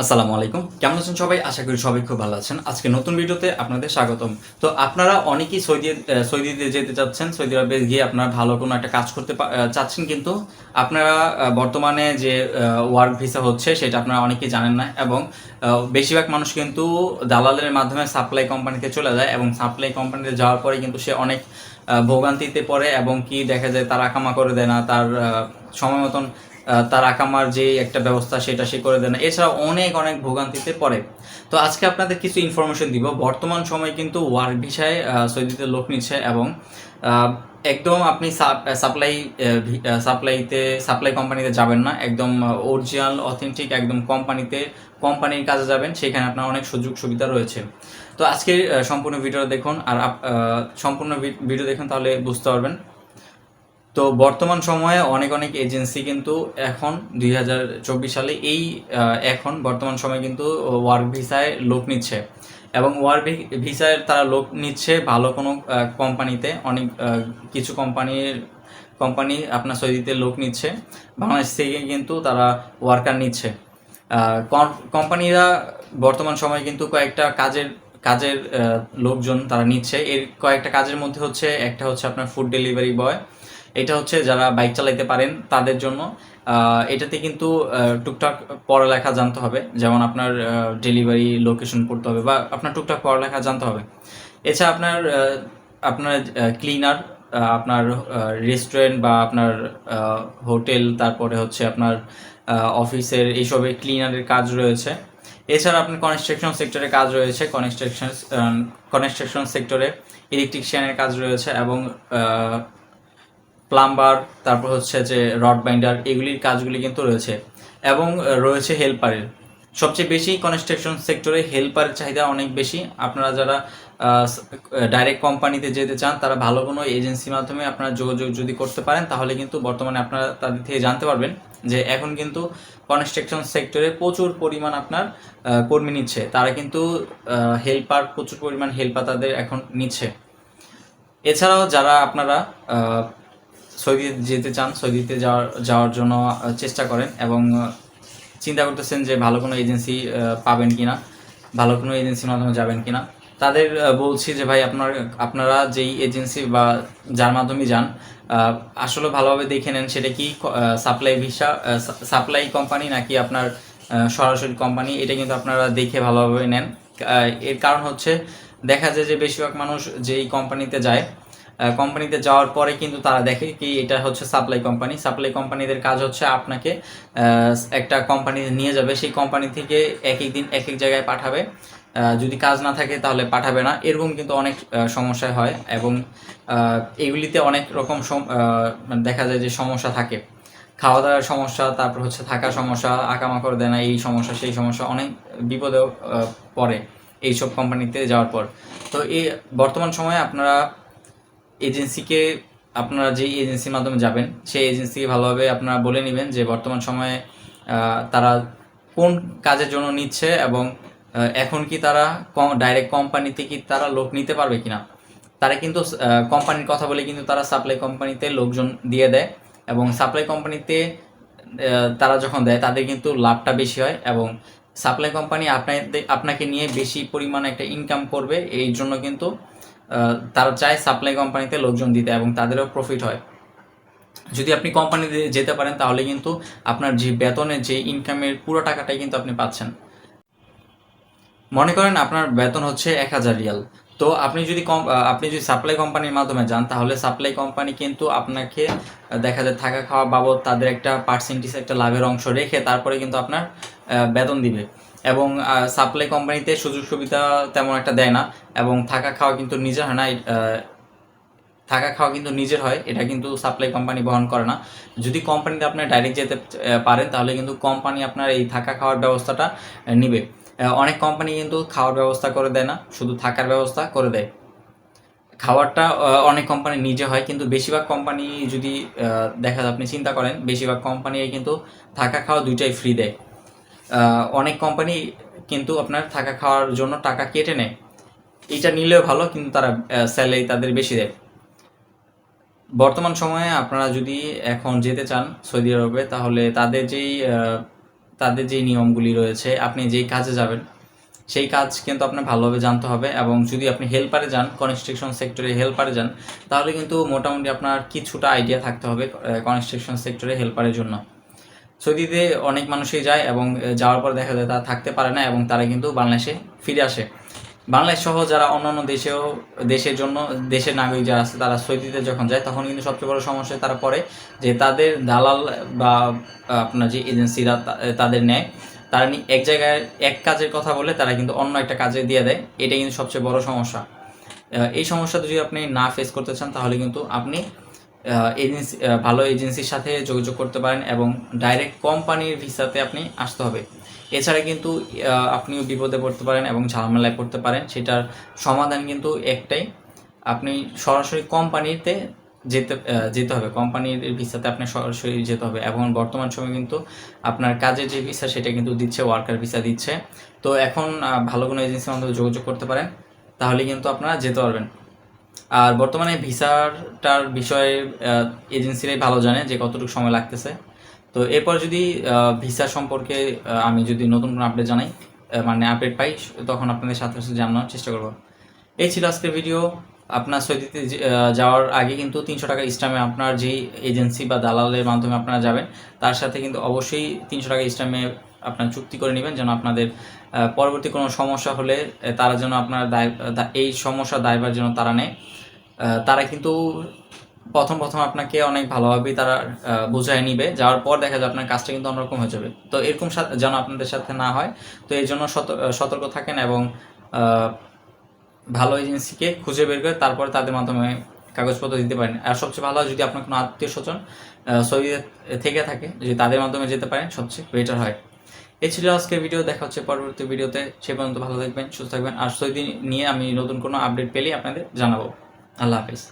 আসসালামু আলাইকুম। কেমন আছেন সবাই? আশা করি সবাই খুব ভালো আছেন। আজকে নতুন ভিডিওতে আপনাদের স্বাগতম। তো আপনারা অনেকেই সৌদি সৌদিতে যেতে চাচ্ছেন। সৌদি আরবে গিয়ে আপনারা ভালো কোনো একটা কাজ করতে চাচ্ছেন কিন্তু আপনারা বর্তমানে যে ওয়ার্ক ভিসা হচ্ছে সেটা আপনারা অনেকেই জানেন না এবং বেশিরভাগ মানুষ কিন্তু দালালের মাধ্যমে সাপ্লাই কোম্পানিতে চলে যায় এবং সাপ্লাই কোম্পানিতে যাওয়ার পরে কিন্তু সে অনেক ভোগান্তিতে পড়ে এবং কি দেখা যায় তার আকামা করে দেয় না, তার সময় মতন তার আকামার যে একটা ব্যবস্থা, সেটা সে করে দেয় না এছাড়া অনেক অনেক ভোগান্তিতে পড়ে। তো আজকে আপনাদের কিছু ইনফরমেশন দিব। বর্তমান সময় কিন্তু ওয়ার্ক ভিসায় সৌদিতে লোক নিচ্ছে এবং একদম আপনি সাপ্লাই সাপ্লাইতে সাপ্লাই কোম্পানিতে যাবেন না। একদম অরিজিনাল অথেন্টিক একদম কোম্পানিতে কোম্পানির কাজে যাবেন। সেখানে আপনার অনেক সুযোগ সুবিধা রয়েছে। তো আজকে সম্পূর্ণ ভিডিও দেখুন। আর সম্পূর্ণ ভিডিও দেখুন তাহলে বুঝতে পারবেন। তো বর্তমান সময়ে অনেক অনেক এজেন্সি কিন্তু এখন দুই হাজার চব্বিশ সালে এই এখন বর্তমান সময়ে কিন্তু ওয়ার্ক ভিসায় লোক নিচ্ছে। এবং ওয়ার্ক ভিসায় তারা লোক নিচ্ছে ভালো কোনো কোম্পানিতে অনেক কিছু কোম্পানির কোম্পানি আপনার সৌদিতে লোক নিচ্ছে। বাংলাদেশ থেকে কিন্তু তারা ওয়ার্কার নিচ্ছে। কোম্পানিরা বর্তমান সময়ে কিন্তু কয়েকটা কাজের কাজের লোকজন তারা নিচ্ছে। এর কয়েকটা কাজের মধ্যে হচ্ছে, একটা হচ্ছে আপনার ফুড ডেলিভারি বয় এটা হচ্ছে যারা বাইক চালাইতে পারেন তাদের জন্য। এটাতে কিন্তু টুকটাক পড়ালেখা জানতে হবে। যেমন আপনার ডেলিভারি লোকেশন পড়তে হবে বা আপনার টুকটাক পড়ালেখা জানতে হবে। এছাড়া আপনার আপনার ক্লিনার আপনার রেস্টুরেন্ট বা আপনার হোটেল তারপরে হচ্ছে আপনার অফিসের এইসবের ক্লিনারের কাজ রয়েছে। এছাড়া আপনার কনস্ট্রাকশন সেক্টরে কাজ রয়েছে। কনস্ট্রাকশন কনস্ট্রাকশন সেক্টরে ইলেকট্রিশিয়ানের কাজ রয়েছে এবং প্লাম্বার, তারপর হচ্ছে যে রড বাইন্ডার, এগুলির কাজগুলি কিন্তু রয়েছে এবং রয়েছে হেল্পারের। সবচেয়ে বেশি কনস্ট্রাকশন সেক্টরে হেল্পারের চাহিদা অনেক বেশি। আপনারা যারা ডাইরেক্ট কোম্পানিতে যেতে চান, তারা ভালো কোনো এজেন্সির মাধ্যমে আপনারা যোগাযোগ যদি করতে পারেন, তাহলে কিন্তু বর্তমানে আপনারা তাদের থেকে জানতে পারবেন যে এখন কিন্তু কনস্ট্রাকশন সেক্টরে প্রচুর পরিমাণ আপনার কর্মী নিচ্ছে। তারা কিন্তু হেল্পার, প্রচুর পরিমাণ হেল্পার তাদের এখন নিচ্ছে। এছাড়াও যারা আপনারা সৌদি যেতে চান সৌদিতে যাওয়ার যাওয়ার জন্য চেষ্টা করেন এবং চিন্তা করতেছেন যে ভালো কোনো এজেন্সি পাবেন কিনা, ভালো কোনো এজেন্সির মাধ্যমে যাবেন কিনা। তাদের বলছি যে ভাই আপনার, আপনারা যেই এজেন্সি বা যার মাধ্যমে যান আসলে ভালোভাবে দেখে নেন সেটা কি সাপ্লাই ভিসা সাপ্লাই কোম্পানি নাকি আপনার সরাসরি কোম্পানি, এটা কিন্তু আপনারা দেখে ভালোভাবে নেন। এর কারণ হচ্ছে দেখা যায় যে বেশিরভাগ মানুষ যেই কোম্পানিতে যায় কোম্পানিতে যাওয়ার পরে কিন্তু তারা দেখে কি এটা হচ্ছে সাপ্লাই কোম্পানি সাপ্লাই কোম্পানিদের কাজ হচ্ছে আপনাকে একটা কোম্পানি নিয়ে যাবে। সেই কোম্পানি থেকে এক এক দিন এক এক জায়গায় পাঠাবে। যদি কাজ না থাকে তাহলে পাঠাবে না। এরকম কিন্তু অনেক সমস্যা হয় এবং এগুলিতে অনেক রকম মানে দেখা যায় যে সমস্যা থাকে। খাওয়া দাওয়ার সমস্যা, তারপর হচ্ছে থাকার সমস্যা আকামা করে দেয় না এই সমস্যা, সেই সমস্যা অনেক বিপদেও পড়ে এইসব কোম্পানিতে যাওয়ার পর। তো এই বর্তমান সময়ে আপনারা এজেন্সিকে আপনারা যেই এজেন্সির মাধ্যমে যাবেন, সেই এজেন্সিকে ভালোভাবে আপনারা বলে নেবেন যে বর্তমান সময়ে তারা কোন কাজের জন্য নিচ্ছে এবং এখন কি তারা ডাইরেক্ট কোম্পানিতে কি তারা লোক নিতে পারবে কিনা। তারা কিন্তু কোম্পানির কথা বলে কিন্তু তারা সাপ্লাই কোম্পানিতে লোকজন দিয়ে দেয় এবং সাপ্লাই কোম্পানিতে তারা যখন দেয়, তাদের কিন্তু লাভটা বেশি হয় এবং সাপ্লাই কোম্পানি আপনাদের, আপনাকে নিয়ে বেশি পরিমাণে একটা ইনকাম করবে। এই জন্য কিন্তু তারা চায় সাপ্লাই কোম্পানিতে লোকজন দিতে এবং তাদেরও প্রফিট হয়। যদি আপনি কোম্পানিতে যেতে পারেন, তাহলে কিন্তু আপনার যে বেতনের যে ইনকামের পুরো টাকাটাই কিন্তু আপনি পাচ্ছেন। মনে করেন আপনার বেতন হচ্ছে এক হাজার রিয়াল। তো আপনি যদি কম আপনি যদি সাপ্লাই কোম্পানির মাধ্যমে যান, তাহলে সাপ্লাই কোম্পানি কিন্তু আপনাকে দেখা যায় থাকা খাওয়া বাবদ তাদের একটা পার্সেন্টেজ একটা লাভের অংশ রেখে তারপরে কিন্তু আপনার বেতন দিবে। এবং সাপ্লাই কোম্পানিতে সুযোগ সুবিধা তেমন একটা দেয় না এবং থাকা খাওয়া কিন্তু নিজের হয় না থাকা খাওয়া কিন্তু নিজের হয় এটা কিন্তু সাপ্লাই কোম্পানি বহন করে না। যদি কোম্পানিতে আপনি ডাইরেক্ট যেতে পারেন তাহলে কিন্তু কোম্পানি আপনার এই থাকা খাওয়ার ব্যবস্থাটা নিবে। অনেক কোম্পানি কিন্তু খাওয়ার ব্যবস্থা করে দেয় না শুধু থাকার ব্যবস্থা করে দেয়। আহ, অনেক কোম্পানি নিজে হয় কিন্তু বেশিরভাগ কোম্পানি যদি দেখা আপনি চিন্তা করেন বেশিরভাগ কোম্পানি কিন্তু থাকা খাওয়া দুইটাই ফ্রি দেয়। অনেক কোম্পানি কিন্তু আপনার থাকা খাওয়ার জন্য টাকা কেটে নেয়। এটা নিলেও ভালো, কিন্তু তারা স্যালারি তাদের বেশি দেয়। বর্তমান সময়ে আপনারা যদি এখন যেতে চান সৌদি আরবে, তাহলে তাদের যেই তাদের যেই নিয়মগুলি রয়েছে, আপনি যেই কাজে যাবেন, সেই কাজ কিন্তু আপনার ভালোভাবে জানতে হবে। এবং যদি আপনি হেল্পারে যান কনস্ট্রাকশন সেক্টরে হেল্পারে যান, তাহলে কিন্তু মোটামুটি আপনার কিছুটা আইডিয়া থাকতে হবে কনস্ট্রাকশন সেক্টরে হেল্পারের জন্য। সৌদিতে অনেক মানুষই যায় এবং যাওয়ার পর দেখা যায় তারা থাকতে পারে না এবং তারা কিন্তু বাংলাদেশে ফিরে আসে। বাংলাদেশ সহ যারা অন্যান্য দেশেও, দেশের জন্য, দেশের নাগরিক যারা আছে, তারা সৌদিতে যখন যায়, তখন কিন্তু সবচেয়ে বড় সমস্যায় তারা পড়ে যে তাদের দালাল বা আপনার যে এজেন্সিরা তাদের নেয়, তারা এক জায়গায় এক কাজের কথা বলে তারা কিন্তু অন্য একটা কাজে দিয়ে দেয়। এটা কিন্তু সবচেয়ে বড় সমস্যা। এই সমস্যা যদি আপনি না ফেস করতে চান, তাহলে কিন্তু আপনি এজেন্সি ভালো এজেন্সির সাথে যোগাযোগ করতে পারেন এবং ডাইরেক্ট কোম্পানির ভিসাতে আপনি আসতে হবে। এছাড়া কিন্তু আপনিও বিপদে পড়তে পারেন এবং ঝামেলায় পড়তে পারেন। সেটার সমাধান কিন্তু একটাই, আপনি সরাসরি কোম্পানিতে যেতে যেতে হবে। কোম্পানির ভিসাতে আপনি সরাসরি যেতে হবে এবং বর্তমান সময়ে কিন্তু আপনার কাজের যে ভিসা সেটা কিন্তু দিচ্ছে ওয়ার্কার ভিসা দিচ্ছে। তো এখন ভালো কোনো এজেন্সির মাধ্যমে যোগাযোগ করতে পারেন, তাহলে কিন্তু আপনারা যেতে পারবেন। আর বর্তমানে ভিসাটার বিষয়ে এজেন্সিরাই ভালো জানে যে কতটুকু সময় লাগতেছে। তো এরপর যদি ভিসা সম্পর্কে আমি যদি নতুন কোনো আপডেট জানাই মানে আপডেট পাই, তখন আপনাদের সাথে সাথে জানানোর চেষ্টা করব। এই ছিল আজকের ভিডিও আপনার সৌদিতে যাওয়ার আগে কিন্তু তিনশো টাকা ইস্টামে আপনার যেই এজেন্সি বা দালালের মাধ্যমে আপনারা যাবেন, তার সাথে কিন্তু অবশ্যই তিনশো টাকা ইস্টামে আপনার চুক্তি করে নেবেন যেন আপনাদের পরবর্তী কোনো সমস্যা হলে তারা যেন আপনার দায় এই সমস্যা দায়ভার যেন তারা নেয়। তারা কিন্তু প্রথম প্রথম আপনাকে অনেক ভালোভাবেই তারা বুঝায় নিবে। যাওয়ার পর দেখা যায় আপনার কাজটা কিন্তু অন্যরকম হয়ে যাবে। তো এরকম যেন আপনাদের সাথে না হয়। তো এই জন্য সত- সতর্ক থাকেন এবং ভালো এজেন্সিকে খুঁজে বের করে তারপর তাদের মাধ্যমে কাগজপত্র দিতে পারেন। আর সবচেয়ে ভালো যদি আপনার কোনো আত্মীয় স্বজন সৌদি থেকে থাকে, যদি তাদের মাধ্যমে যেতে পারেন, সবচেয়ে বেটার হয়। এ ছিল আজকের ভিডিও দেখা হচ্ছে পরবর্তী ভিডিওতে সে পর্যন্ত ভালো থাকবেন, সুস্থ থাকবেন। আর সৌদি নিয়ে আমি নতুন কোনো আপডেট পেলেই আপনাদের জানাব। আল্লাহ হাফিজ।